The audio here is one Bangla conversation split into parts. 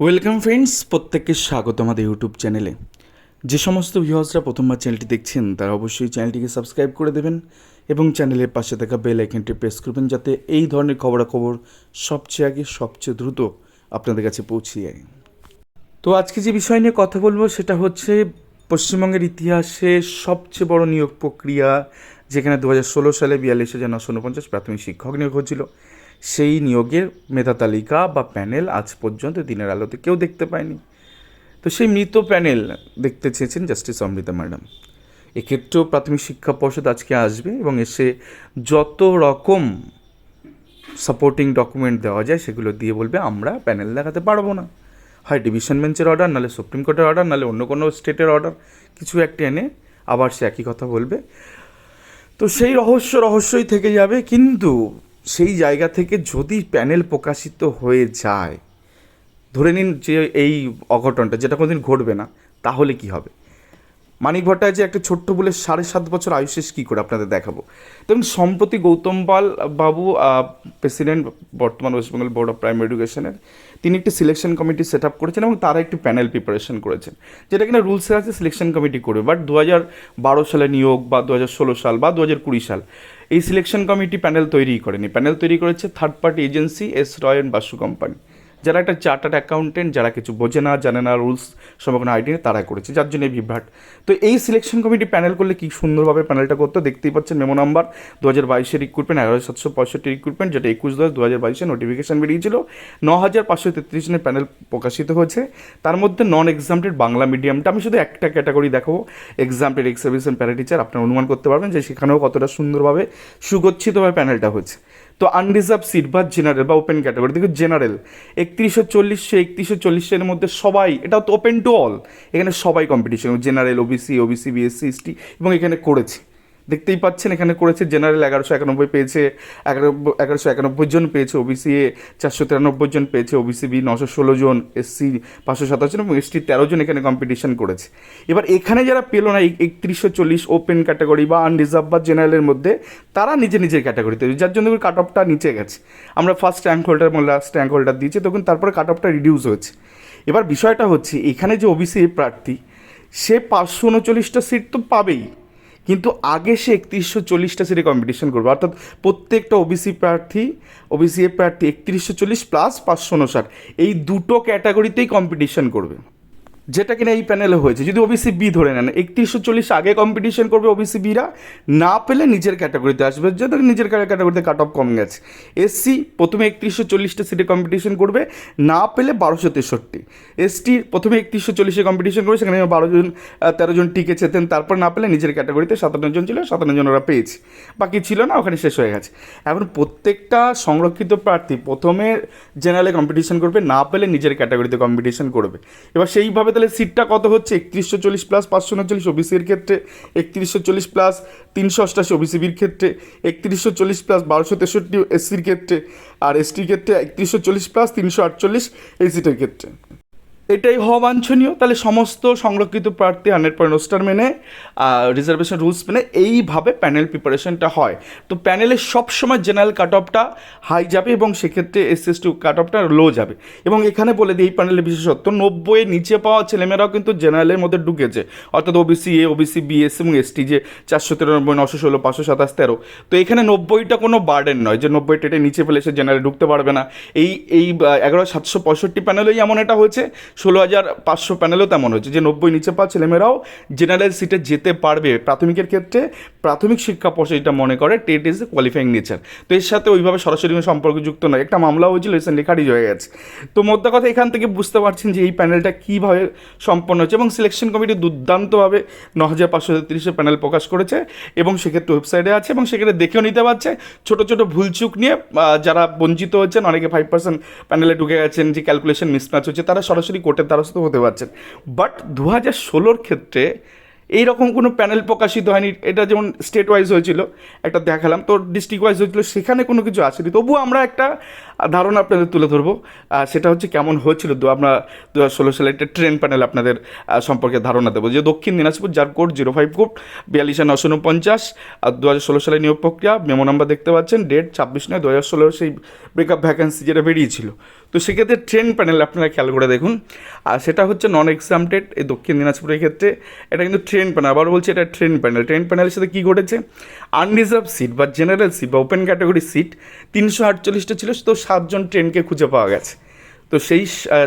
ওয়েলকাম ফ্রেন্ডস প্রত্যেককে স্বাগত আমাদের ইউটিউব চ্যানেলে যে সমস্ত ভিউয়ার্সরা প্রথমবার চ্যানেলটি দেখছেন, তারা অবশ্যই চ্যানেলটিকে সাবস্ক্রাইব করে দেবেন এবং চ্যানেলের পাশে থাকা বেল আইকনটি প্রেস করবেন যাতে এই ধরনের খবরাখবর সবচেয়ে আগে, সবচেয়ে দ্রুত আপনাদের কাছে পৌঁছে যায়। তো আজকে যে বিষয় নিয়ে কথা বলব, সেটা হচ্ছে পশ্চিমবঙ্গের ইতিহাসে সবচেয়ে বড় নিয়োগ প্রক্রিয়া, যেখানে দু হাজার ষোলো সালে বিয়াল্লিশ হাজার নশো উনপঞ্চাশ প্রাথমিক শিক্ষক নিয়োগ হচ্ছিল সেই নিয়োগের মেধা তালিকা বা প্যানেল আজ পর্যন্ত দিনের আলোতে কেউ দেখতে পায়নি। তো সেই মৃত প্যানেল দেখতে চেয়েছেন জাস্টিস অমৃতা ম্যাডাম। এক্ষেত্রেও প্রাথমিক শিক্ষা পর্ষদ আজকে আসবে এবং এসে যত রকম সাপোর্টিং ডকুমেন্ট দেওয়া যায় সেগুলো দিয়ে বলবে, আমরা প্যানেল দেখাতে পারব না। হয় ডিভিশন বেঞ্চের অর্ডার নাহলে সুপ্রিম কোর্টের অর্ডার নাহলে অন্য কোনো স্টেটের অর্ডার কিছু একটা এনে আবার সে একই কথা বলবে। তো সেই রহস্য রহস্যই থেকে যাবে, কিন্তু সেই জায়গা থেকে যদি প্যানেল প্রকাশিত হয়ে যায়, ধরে নিন যে এই অঘটনটা, যেটা কোনোদিন ঘটবে না, তাহলে কি হবে? মানিক যে একটা ছোট্ট বলে সাড়ে সাত বছর আয়ু শেষ কী করে আপনাদের দেখাবো? তেমন সম্প্রতি গৌতম পাল বাবু প্রেসিডেন্ট, বর্তমান West Bengal board of primary এডুকেশনের, তিনি একটি সিলেকশন কমিটি সেট আপ করেছেন এবং তারা একটি প্যানেল প্রিপারেশন করেছেন। যেটা কিনা রুলসে আছে, সিলেকশন কমিটি করবে। বাট দু বারো সালে নিয়োগ বা দু ষোলো সাল বা দু কুড়ি সাল এই সিলেকশন কমিটি প্যানেল তৈরি করেনি। প্যানেল তৈরি করেছে third party agency S Roy Basu company যারা একটা চার্টার্ড অ্যাকাউন্টেন্ট যারা কিছু বোঝে না, জানে না রুলস সম্পর্কে আইডি তারা করেছে, যার জন্য বিভ্রাট। তো এই সিলেকশন কমিটি প্যানেল করলে কি সুন্দরভাবে প্যানেলটা করতো? দেখতেই পাচ্ছেন মেমো নাম্বার দু হাজার বাইশের রিক্রুটমেন্ট এগারো সাতশো পঁয়ষট্টি রিক্রুটমেন্ট যেটা একুশ দশ দু হাজার বাইশে নোটিফিকেশন বেরিয়েছিল। ন হাজার পাঁচশো তেত্রিশ জনের প্যানেল প্রকাশিত হয়েছে। তার মধ্যে নন এক্সামটেড বাংলা মিডিয়ামটা আমি শুধু একটা ক্যাটাগরি দেখাবো। Exempted ex service para teacher আপনারা অনুমান করতে পারবেন যে সেখানেও কতটা সুন্দরভাবে সুগচ্ছিতভাবে প্যানেলটা হয়েছে। তো আনরিজার্ভ সিট বা জেনারেল বা ওপেন ক্যাটাগরি দেখো জেনারেল একত্রিশশো চল্লিশশো একত্রিশশো চল্লিশের মধ্যে সবাই, এটা তো ওপেন টু অল এখানে সবাই competition general OBC OBC B SC ST এবং এখানে করেছে। দেখতেই পাচ্ছেন, এখানে করেছে জেনারেল এগারোশো একানব্বই পেয়েছে, এগারো এগারোশো একানব্বই জন পেয়েছে ওবিসি এ চারশো তিরানব্বই জন পেয়েছে ওবিসি বি নশো ষোলো জন এসসি পাঁচশো সাতাশ জন এবং এসটি তেরো জন এখানে কম্পিটিশন করেছে। এবার এখানে যারা পেল না একত্রিশশো চল্লিশ ওপেন ক্যাটাগরি বা আনরিজার্ভ বা জেনারেলের মধ্যে, তারা নিজে নিজের ক্যাটাগরিতে যার জন্য কাট অফটা নিচে গেছে। আমরা ফার্স্ট র্যাঙ্ক হোল্ডার এবং লাস্ট র্যাঙ্ক হোল্ডার দিয়েছি, তখন তারপরে কাট অফটা রিডিউস হয়েছে। এবার বিষয়টা হচ্ছে, এখানে যে ওবিসি প্রার্থী, সে পাঁচশো উনচল্লিশটা সিট তো পাবেই। কিন্তু আগে সে একত্রিশশো চল্লিশটা সিটে কম্পিটিশন করবে। অর্থাৎ প্রত্যেকটা ওবিসি প্রার্থী ওবিসি প্রার্থী একত্রিশশো চল্লিশ প্লাস পাঁচশো উনষাট এই দুটো ক্যাটাগরিতেই কম্পিটিশন করবে। যেটা কিনা এই প্যানেলে হয়েছে। যদি ওবিসি বি ধরে নেন, একত্রিশশো চল্লিশ আগে কম্পিটিশন করবে ওবিসি বিরা না পেলে নিজের ক্যাটাগরিতে আসবে। যাদের নিজের ক্যাটাগরিতে কাট অফ কম গেছে। এসসি প্রথমে একত্রিশশো চল্লিশটা সিটে কম্পিটিশন করবে, না পেলে বারোশো তেষট্টি। এসটি প্রথমে একত্রিশশো চল্লিশে কম্পিটিশন করবে, সেখানে বারো জন তেরো জন টিকে চেতেন তারপর না পেলে নিজের ক্যাটাগরিতে সাতান্ন জন ছিল, সাতান্ন জন ওরা পেয়েছে। বাকি ছিল না, ওখানে শেষ হয়ে গেছে। এখন প্রত্যেকটা সংরক্ষিত প্রার্থী প্রথমে জেনারেলে কম্পিটিশন করবে, না পেলে নিজের ক্যাটাগরিতে কম্পিটিশন করবে। এবার সেইভাবে তাহলে সিটটা কত হচ্ছে? একত্রিশশো চল্লিশ প্লাস পাঁচশো উনচল্লিশ ওবিসির ক্ষেত্রে, একত্রিশশো চল্লিশ প্লাস তিনশো অষ্টাশি ওবিসিবির ক্ষেত্রে, একত্রিশশো চল্লিশ প্লাস বারোশো তেষট্টি এসসির ক্ষেত্রে, আর এসটির ক্ষেত্রে একত্রিশশো চল্লিশ প্লাস তিনশো আটচল্লিশ এই সিটের ক্ষেত্রে। এটাই হওয়া বাঞ্ছনীয়। তাহলে সমস্ত সংরক্ষিত প্রার্থী হান্ড্রেড পয়েন্ট রোস্টার মেনে রিজার্ভেশন রুলস মেনে এইভাবে প্যানেল প্রিপারেশনটা হয়। তো প্যানেলে সবসময় জেনারেল কাট অফটা হাই যাবে এবং সেক্ষেত্রে এস এস টু কাট অফটা লো যাবে। এবং এখানে বলে দিই, এই প্যানেলের বিশেষত্ব, নব্বইয়ের নিচে পাওয়া ছেলেমেয়েরাও কিন্তু জেনারেলের মধ্যে ঢুকেছে। অর্থাৎ OBC A OBC B S এবং এসটি যে চারশো তিরানব্বই, নশো ষোলো, পাঁচশো সাতাশ, তেরো। তো এখানে নব্বইটা কোনো বার্ডেন নয় যে নব্বই টেটে নিচে ফেলে সে জেনারেল ঢুকতে পারবে না। এই এই, এগারো, সাতশো পঁয়ষট্টি প্যানেলেই এমন এটা হয়েছে ষোলো হাজার পাঁচশো প্যানেলও তেমন হয়েছে। যে নব্বই নিচে পাওয়া ছেলেমেয়েরাও জেনারেল সিটে যেতে পারবে। প্রাথমিকের ক্ষেত্রে প্রাথমিক শিক্ষা পর্ষদ এটা মনে করে টেট ইজ কোয়ালিফাইং নেচার তো এর সাথে ওইভাবে সরাসরি সম্পর্কযুক্ত নয়। একটা মামলা হয়েছিল রিসেন্টলি খারিজ হয়ে গেছে। তো মোদ্দা কথা, এখান থেকে বুঝতে পারছেন যে এই প্যানেলটা কীভাবে সম্পন্ন হচ্ছে এবং সিলেকশন কমিটি দুর্দান্তভাবে ন হাজার পাঁচশো তেত্রিশে প্যানেল প্রকাশ করেছে এবং সেক্ষেত্রে ওয়েবসাইটে আছে এবং সেক্ষেত্রে দেখেও নিতে পারছে। ছোটো ছোটো ভুলচুক নিয়ে যারা বঞ্চিত হচ্ছেন অনেকে ফাইভ পার্সেন্ট প্যানেলে ঢুকে গেছেন যে ক্যালকুলেশন মিসম্যাচ হচ্ছে, তারা সরাসরি কোর্টের দ্বারস্থ হতে পারছেন। বাট দু হাজার ষোলোর ক্ষেত্রে এই রকম কোনো প্যানেল প্রকাশিত হয়নি। এটা যেমন স্টেট ওয়াইজ হয়েছিল, একটা দেখালাম। তো ডিস্ট্রিক্ট ওয়াইজ হয়েছিল, সেখানে কোনো কিছু আসেনি। তবুও আমরা একটা ধারণা আপনাদের তুলে ধরবো। সেটা হচ্ছে কেমন হয়েছিল। দু, আমরা দু হাজার ষোলো সালে একটা ট্রেন প্যানেল আপনাদের সম্পর্কে ধারণা দেবো। যে দক্ষিণ দিনাজপুর, যার কোড জিরো ফাইভ কোড, বিয়াল্লিশ নশো উনপঞ্চাশ আর দু হাজার ষোলো সালে নিয়োগ প্রক্রিয়া, মেমো নাম্বার দেখতে পাচ্ছেন, ডেট ছাব্বিশ নয় দু হাজার ষোলোর সেই ব্রেকআপ ভ্যাকেন্সি যেটা বেরিয়েছিল। তো সেক্ষেত্রে ট্রেন প্যানেল আপনারা খেয়াল করে দেখুন। আর সেটা হচ্ছে নন এক্সামটেড এই দক্ষিণ দিনাজপুরের ক্ষেত্রে। এটা কিন্তু ট্রেন প্যানেল। আবার বলছি, এটা ট্রেন প্যানেল। ট্রেন প্যানেলের সাথে কী ঘটেছে? আনরিজার্ভ সিট বা জেনারেল সিট বা ওপেন ক্যাটাগরি সিট তিনশো আটচল্লিশটা ছিল, তো সাতজন ট্রেনকে খুঁজে পাওয়া গেছে। তো সেই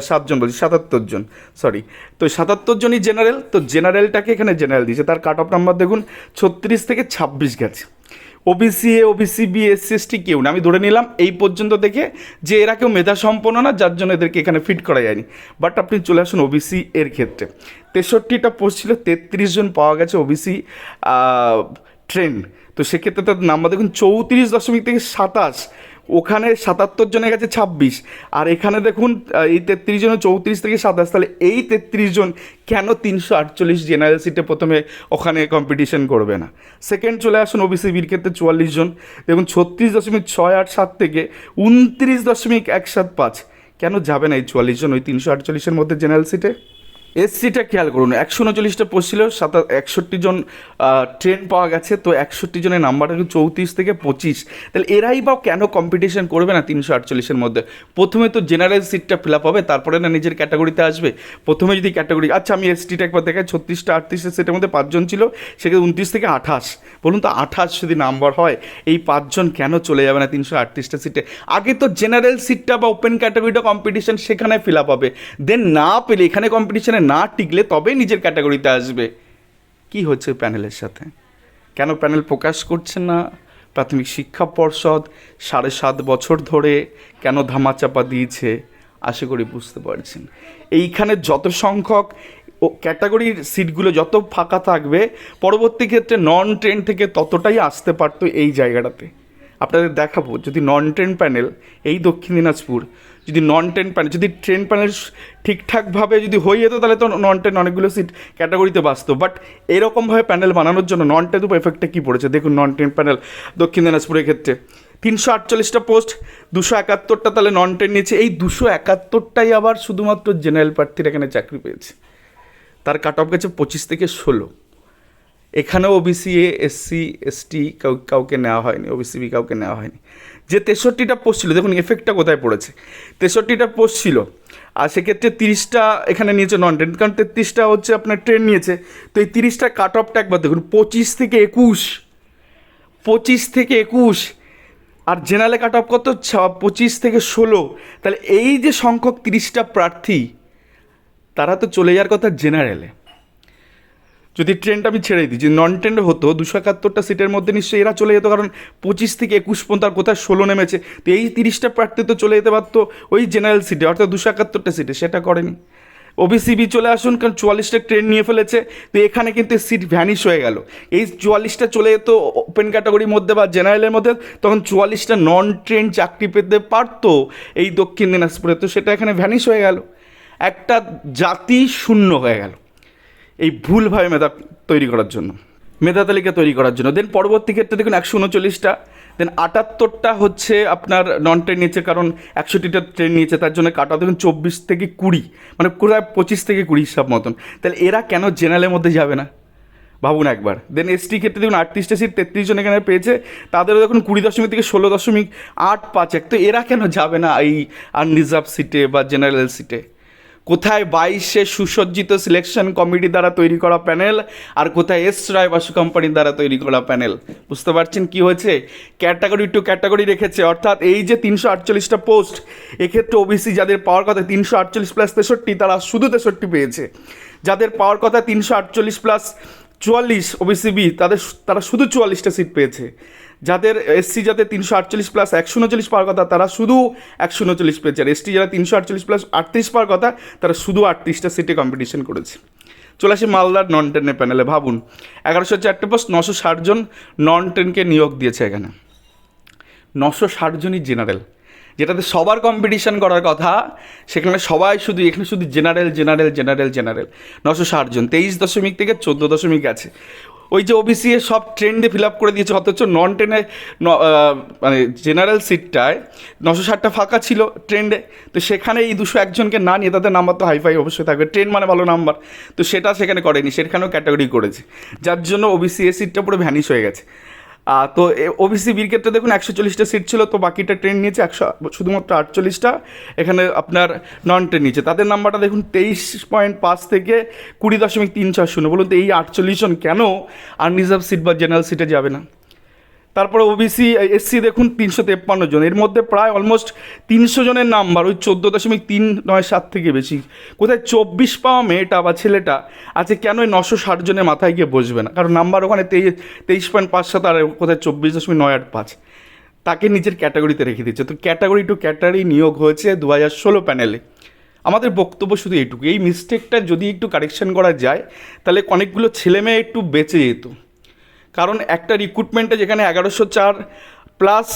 সাতজন বলছি সাতাত্তর জন সরি তো সাতাত্তর জনই জেনারেল তো জেনারেলটাকে এখানে জেনারেল দিয়েছে। তার কাট অফ নাম্বার দেখুন, ছত্রিশ থেকে ছাব্বিশ গেছে। OBC A OBC B SC ST কেউ না। আমি ধরে নিলাম এই পর্যন্ত দেখে যে এরা কেউ মেধা সম্পন্ন না, যার জন্য এদেরকে এখানে ফিট করা যায়নি। বাট আপনি চলে আসুন ওবিসি এর ক্ষেত্রে। তেষট্টিটা পোস্ট ছিল, তেত্রিশ জন পাওয়া গেছে ওবিসি ট্রেন তো সেক্ষেত্রে তার নাম্বার দেখুন, চৌত্রিশ দশমিক থেকে সাতাশ ওখানে সাতাত্তর জনের কাছে ছাব্বিশ। আর এখানে দেখুন এই তেত্রিশ জনের চৌত্রিশ থেকে সাতাশ। তাহলে এই তেত্রিশ জন কেন তিনশো আটচল্লিশ জেনারেল সিটে প্রথমে ওখানে কম্পিটিশন করবে না? সেকেন্ড চলে আসুন ওবিসি বির ক্ষেত্রে চুয়াল্লিশ জন। দেখুন, ছত্রিশ দশমিক ছয় আট সাত থেকে উনত্রিশ দশমিক এক সাত পাঁচ। কেন যাবে না এই চুয়াল্লিশ জন ওই তিনশো আটচল্লিশের মধ্যে জেনারেল সিটে এসসিটা খেয়াল করুন, একশো উনচল্লিশটা পোস্ট ছিল, সাতা একষট্টি জন ট্রেন পাওয়া গেছে, তো একষট্টি জনের নাম্বারটা কিন্তু চৌত্রিশ থেকে পঁচিশ। তাহলে এরাই বা কেন কম্পিটিশন করবে না তিনশো আটচল্লিশের মধ্যে? প্রথমে তো জেনারেল সিটটা ফিল আপ হবে, তারপরে না নিজের ক্যাটাগরিতে আসবে? প্রথমে যদি ক্যাটাগরি আচ্ছা আমি এসটিটা একবার দেখাই, ছত্রিশটা আটত্রিশটা সিটের মধ্যে পাঁচজন ছিল সেখানে উনত্রিশ থেকে আঠাশ। বলুন তো, আঠাশ যদি নাম্বার হয়, এই পাঁচজন কেন চলে যাবে না তিনশো আটত্রিশটা সিটে আগে তো জেনারেল সিটটা বা ওপেন ক্যাটাগরিটা কম্পিটিশন সেখানে ফিল আপ হবে। দেন না পেলে এখানে কম্পিটিশনে না টিকলে তবেই নিজের ক্যাটাগরিতে আসবে। কি হচ্ছে প্যানেলের সাথে? কেন প্যানেল প্রকাশ করছে না? প্রাথমিক শিক্ষা পর্ষদ সাড়ে সাত বছর ধরে কেন ধামাচাপা দিয়েছে? আশা করি বুঝতে পারছেন। এইখানে যত সংখ্যক ও ক্যাটাগরির সিটগুলো যত ফাঁকা থাকবে, পরবর্তী ক্ষেত্রে নন ট্রেন থেকে ততটাই আসতে পারতো এই জায়গাটাতে। আপনাদের দেখাবো, যদি নন ট্রেন প্যানেল এই দক্ষিণ দিনাজপুর, যদি নন ট্রেন প্যানেল যদি ট্রেন প্যানেল ঠিকঠাকভাবে যদি হয়ে যেত, তাহলে তো নন ট্রেন অনেকগুলো সিট ক্যাটাগরিতে বাঁচতো। বাট এরকমভাবে প্যানেল বানানোর জন্য নন ট্রেন এফেক্টটা কী পড়েছে? দেখুন নন ট্রেন প্যানেল দক্ষিণ দিনাজপুরের ক্ষেত্রে। তিনশো আটচল্লিশটা পোস্ট দুশো একাত্তরটা তাহলে নন ট্রেন নিয়েছে। এই দুশো একাত্তরটাই আবার শুধুমাত্র জেনারেল প্রার্থীরা এখানে চাকরি পেয়েছে। তার কাট অফ গেছে পঁচিশ থেকে ষোলো। এখানেও ওবিসি এসসি এসটি কাউ, কাউকে নেওয়া হয়নি ওবিসি বি কাউকে নেওয়া হয়নি। যে তেষট্টিটা পোস্ট ছিল, দেখুন এফেক্টটা কোথায় পড়েছে? তেষট্টিটা পোস্ট ছিল, আর সেক্ষেত্রে তিরিশটা এখানে নিয়েছে নন ট্রেন কারণ তেত্রিশটা হচ্ছে আপনার ট্রেন নিয়েছে। তো এই তিরিশটা কাট অফটা একবার দেখুন, পঁচিশ থেকে একুশ, পঁচিশ থেকে একুশ, আর জেনারেলে কাট অফ কত? পঁচিশ থেকে ষোলো। তাহলে এই যে সংখ্যক তিরিশটা প্রার্থী, তারা তো চলে যাওয়ার কথা জেনারেলে যদি ট্রেনটা আমি ছেড়ে দিই যে নন ট্রেন্ড হতো, দুশো একাত্তরটা সিটের মধ্যে নিশ্চয়ই এরা চলে যেত, কারণ পঁচিশ থেকে একুশ পর্যন্ত আর কোথায় ষোলো নেমেছে। তো এই তিরিশটা প্রার্থী তো চলে যেতে পারতো ওই জেনারেল সিটে অর্থাৎ দুশো একাত্তরটা সিটে, সেটা করেনি। ওবিসিবি চলে আসুন, কারণ চুয়াল্লিশটা ট্রেন নিয়ে ফেলেছে, তো এখানে কিন্তু সিট ভ্যানিশ হয়ে গেল। এই চুয়াল্লিশটা চলে যেত ওপেন ক্যাটাগরির মধ্যে বা জেনারেলের মধ্যে, তখন চুয়াল্লিশটা নন ট্রেন চাকরি পেতে পারতো এই দক্ষিণ দিনাজপুরে, তো সেটা এখানে ভ্যানিশ হয়ে গেল। একটা জাতি শূন্য হয়ে গেল। এই ভুলভাবে মেধা তৈরি করার জন্য, মেধা তালিকা তৈরি করার জন্য। দেন পরবর্তী ক্ষেত্রে দেখুন একশো উনচল্লিশটা দেন আটাত্তরটা হচ্ছে আপনার নন ট্রেন নিয়েছে কারণ একষট্টিটা ট্রেন নিয়েছে, তার জন্য কাটা দেখুন চব্বিশ থেকে কুড়ি মানে প্রায় পঁচিশ থেকে কুড়ি হিসাব মতন। তাহলে এরা কেন জেনারেলের মধ্যে যাবে না? ভাবুন একবার। দেন এসটি ক্ষেত্রে দেখুন আটত্রিশটা সিট তেত্রিশ জন এখানে পেয়েছে তাদেরও দেখুন কুড়ি দশমিক থেকে ষোলো দশমিক আট পাঁচ এক। তো এরা কেন যাবে না এই আনরিজার্ভ সিটে বা জেনারেল সিটে কোথায় বাইশে সুসজ্জিত সিলেকশন কমিটি দ্বারা তৈরি করা প্যানেল আর কোথায় এস রায় বাসু কোম্পানির দ্বারা তৈরি করা প্যানেল বুঝতে পারছেন কি হয়েছে? ক্যাটাগরি টু ক্যাটাগরি রেখেছে, অর্থাৎ এই যে তিনশো আটচল্লিশটা পোস্ট এক্ষেত্রে ওবিসি যাদের পাওয়ার কথা তিনশো আটচল্লিশ প্লাস তেষট্টি, তারা শুধু তেষট্টি পেয়েছে। যাদের পাওয়ার কথা তিনশো আটচল্লিশ প্লাস চুয়াল্লিশ ওবিসি বি তাদের তারা শুধু চুয়াল্লিশটা সিট পেয়েছে। যাদের এসসি যাদের তিনশো আটচল্লিশ প্লাস একশো উনচল্লিশ পাওয়ার কথা, তারা শুধু একশো উনচল্লিশ পেয়েছে। আর এসটি যারা তিনশো আটচল্লিশ প্লাস আটত্রিশ পাওয়ার কথা, তারা শুধু আটত্রিশটা সিটে কম্পিটিশন করেছে। চলে আসি মালদার নন টেনের প্যানেলে ভাবুন, এগারোশো চারটে পোস্ট নশো ষাট জন নন টেনকে নিয়োগ দিয়েছে এখানে। নশো ষাট জনই জেনারেল যেটাতে সবার কম্পিটিশন করার কথা, সেখানে সবাই শুধু, এখানে শুধু জেনারেল জেনারেল জেনারেল জেনারেল নশো ষাট জন, তেইশ দশমিক থেকে চোদ্দ দশমিক আছে। ওই যে ওবিসি এ সব ট্রেন্ডে ফিল আপ করে দিয়েছে, অথচ নন ট্রেনে মানে জেনারেল সিটটায় নশো ষাটটা ফাঁকা ছিল ট্রেন্ডে তো সেখানে এই দুশো একজনকে না নিয়ে তাদের নাম্বার তো হাইফাই অবশ্যই থাকবে। ট্রেন মানে ভালো নাম্বার। তো সেটা সেখানে করেনি, সেখানেও ক্যাটাগরি করেছে। যার জন্য ওবিসি এর সিটটা পুরো ভ্যানিশ হয়ে গেছে। তো ওবিসি বির ক্ষেত্রে দেখুন একশো চল্লিশটা সিট ছিল, তো বাকিটা ট্রেন নিয়েছে একশো, শুধুমাত্র আটচল্লিশটা। এখানে আপনার নন ট্রেন নিয়েছে। তাদের নাম্বারটা দেখুন তেইশ পয়েন্ট পাঁচ থেকে কুড়ি দশমিক তিন চার শূন্য। বলুন তো এই আটচল্লিশ জন কেন আনরিজার্ভ সিট বা জেনারেল সিটে যাবে না? তারপরে ওবিসি এসসি দেখুন, তিনশো তেপ্পান্ন জন। এর মধ্যে প্রায় অলমোস্ট তিনশো জনের নাম্বার ওই চোদ্দ দশমিক তিন নয় সাত থেকে বেশি। কোথায় চব্বিশ পাওয়া মেয়েটা বা ছেলেটা আছে কেন ওই নশো ষাট জনের মাথায় গিয়ে বসবে না? কারণ নাম্বার ওখানে তেইশ তেইশ পয়েন্ট পাঁচ সাত আর কোথায় চব্বিশ দশমিক নয় আট পাঁচ। তাকে নিজের ক্যাটাগরিতে রেখে দিচ্ছে। তো ক্যাটাগরি টু ক্যাটাগরি নিয়োগ হয়েছে দু হাজার ষোলো প্যানেলে আমাদের বক্তব্য শুধু এইটুকু। এই মিস্টেকটা যদি একটু কারেকশন করা যায়, তাহলে অনেকগুলো ছেলেমেয়ে একটু বেঁচে যেত। কারণ একটা রিক্রুটমেন্টে যেখানে এগারোশো চার প্লাস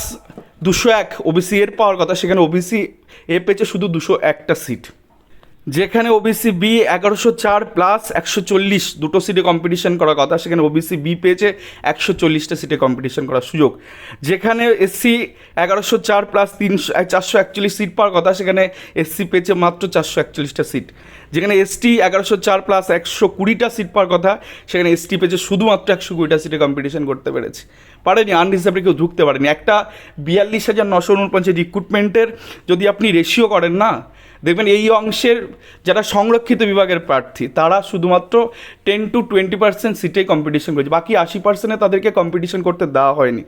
দুশো এক ওবিসি এর পাওয়ার কথা, সেখানে ওবিসি এ পেয়েছে শুধু দুশো একটা সিট যেখানে ওবিসি বি এগারোশো চার প্লাস একশো চল্লিশ দুটো সিটে কম্পিটিশন করার কথা, সেখানে ওবিসি বি পেয়েছে একশো চল্লিশটা সিটে কম্পিটিশন করার সুযোগ। যেখানে এসসি এগারোশো চার প্লাস তিনশো চারশো একচল্লিশ সিট পাওয়ার কথা, সেখানে এসসি পেয়েছে মাত্র চারশো একচল্লিশটা সিট যেখানে এসটি এগারোশো চার প্লাস একশো কুড়িটা সিট পাওয়ার কথা, সেখানে এসটি পেয়েছে শুধুমাত্র একশো কুড়িটা সিটে কম্পিটিশন করতে পেরেছে। পারেনি আনরিজার্ভে কেউ ঢুকতে পারেনি। একটা বিয়াল্লিশ হাজার নশো উনপঞ্চাশ রিক্রুটমেন্টের যদি আপনি রেশিও করেন না দেখবেন এই অংশের যারা সংরক্ষিত বিভাগের প্রার্থী, তারা শুধুমাত্র টেন টু টোয়েন্টি পার্সেন্ট সিটে কম্পিটিশন করেছে। বাকি আশি পার্সেন্টে তাদেরকে কম্পিটিশন করতে দেওয়া হয়নি।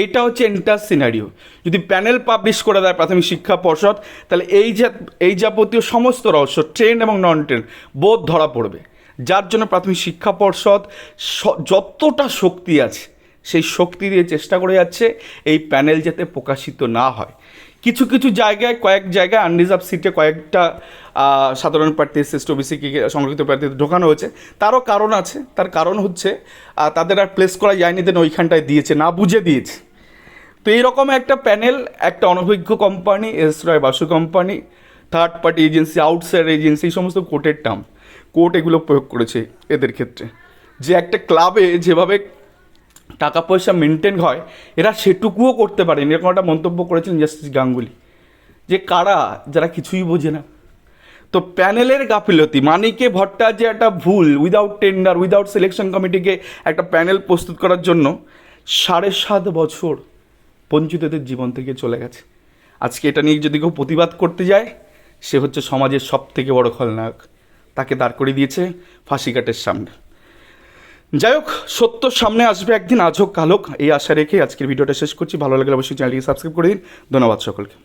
এইটা হচ্ছে এন্টার সিনারিও যদি প্যানেল পাবলিশ করে দেয় প্রাথমিক শিক্ষা পর্ষদ, তাহলে এই যা, এই যাবতীয় সমস্ত রহস্য ট্রেন এবং নন ট্রেন বোধ ধরা পড়বে। যার জন্য প্রাথমিক শিক্ষা পর্ষদ যতটা শক্তি আছে, সেই শক্তি দিয়ে চেষ্টা করে যাচ্ছে, এই প্যানেল যাতে প্রকাশিত না হয়। কিছু কিছু জায়গায়, কয়েক জায়গায় আনরিজার্ভ সিটে কয়েকটা সাধারণ প্রার্থী, শ্রেষ্ঠ ওবিসিকে সংরক্ষিত প্রার্থী ঢোকানো হয়েছে। তারও কারণ আছে। তার কারণ হচ্ছে তাদের আর প্লেস করা যায়নি দেন ওইখানটায় দিয়েছে, না বুঝে দিয়েছে। তো এইরকম একটা প্যানেল, একটা অনভিজ্ঞ company S Roy Basu company third party agency outside agency এই সমস্ত কোর্টের টার্ম কোর্ট এগুলো প্রয়োগ করেছে এদের ক্ষেত্রে। যে একটা ক্লাবে যেভাবে টাকা পয়সা মেনটেন হয়, এরা সেটুকুও করতে পারেনি। এরকম একটা মন্তব্য করেছিলেন জাস্টিস গাঙ্গুলি। যে কারা? যারা কিছুই বোঝে না। তো প্যানেলের গাফিলতি, মানিকে ভট্টাচার্য একটা ভুল উইদাউট টেন্ডার উইদাউট সিলেকশন কমিটিকে একটা প্যানেল প্রস্তুত করার জন্য সাড়ে সাত বছর বঞ্চিতদের জীবন থেকে চলে গেছে। আজকে এটা নিয়ে যদি কেউ প্রতিবাদ করতে যায়, সে হচ্ছে সমাজের সব থেকে বড় খলনায়ক। তাকে দাঁড় করে দিয়েছে ফাঁসিকাটের সামনে। যাই হোক, সত্য সামনে আসবে একদিন, আজ হোক, কাল হোক। এই আশা রেখে আজকের ভিডিওটা শেষ করছি। ভালো লাগলে অবশ্যই চ্যানেলটিকে সাবস্ক্রাইব করে দিন। ধন্যবাদ সকলকে।